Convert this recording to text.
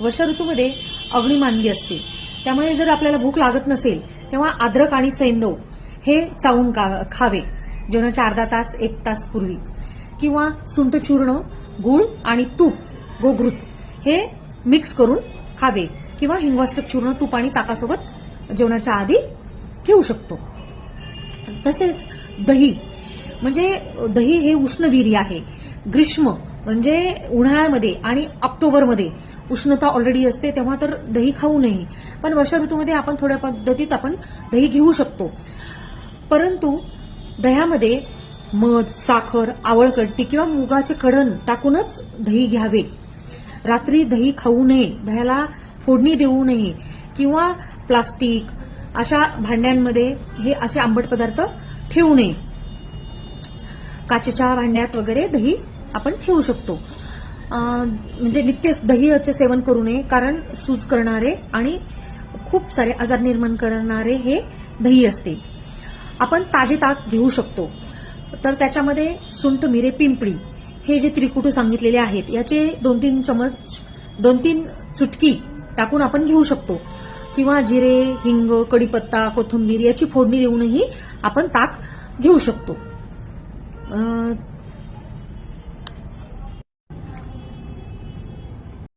वर्षा ऋतूमध्ये अग्निमानगी असते. त्यामुळे जर आपल्याला भूक लागत नसेल तेव्हा अद्रक आणि सैंदव हे चावून का- खावे जेवणाच्या अर्धा तास एक तास पूर्वी. किंवा सुंठ चूर्ण गुळ आणि तूप गोघृत हे मिक्स करून खावे. किंवा हिंगवाष्टक चूर्ण तूप आणि ताकासोबत जेवणाच्या आधी घेऊ शकतो. तसेच दही. म्हणजे दही हे उष्णवीर्य आहे. ग्रीष्म म्हणजे उन्हाळ्यामध्ये आणि ऑक्टोबरमध्ये. उष्णता ऑलरेडी असते तेव्हा तर दही खाऊ नये. पण वर्षा ऋतूमध्ये आपण थोड्या पद्धतीत आपण दही घेऊ शकतो. परंतु दह्यामध्ये मध साखर आवळकट्टी किंवा मुगाचे कडण टाकूनच दही घ्यावे. रात्री दही खाऊ नये दह्याला फोडणी देऊ नये किंवा प्लास्टिक अशा भांड्यांमध्ये हे असे आंबट पदार्थ ठेवू नये. काचेच्या भांड्यात वगैरे दही आपण ठेवू शकतो. म्हणजे नित्य दहीचे सेवन करू नये कारण सूज करणारे आणि खूप सारे आजार निर्माण करणारे हे दही असते. आपण ताजे ताक घेऊ शकतो. तर त्याच्यामध्ये सुंठ मिरे पिंपळी हे जे त्रिकुटू सांगितलेले आहेत याचे दोन तीन चमच दोन तीन चुटकी टाकून आपण घेऊ शकतो. किंवा जिरे हिंग कडीपत्ता कोथिंबीर याची फोडणी देऊनही आपण ताक घेऊ शकतो.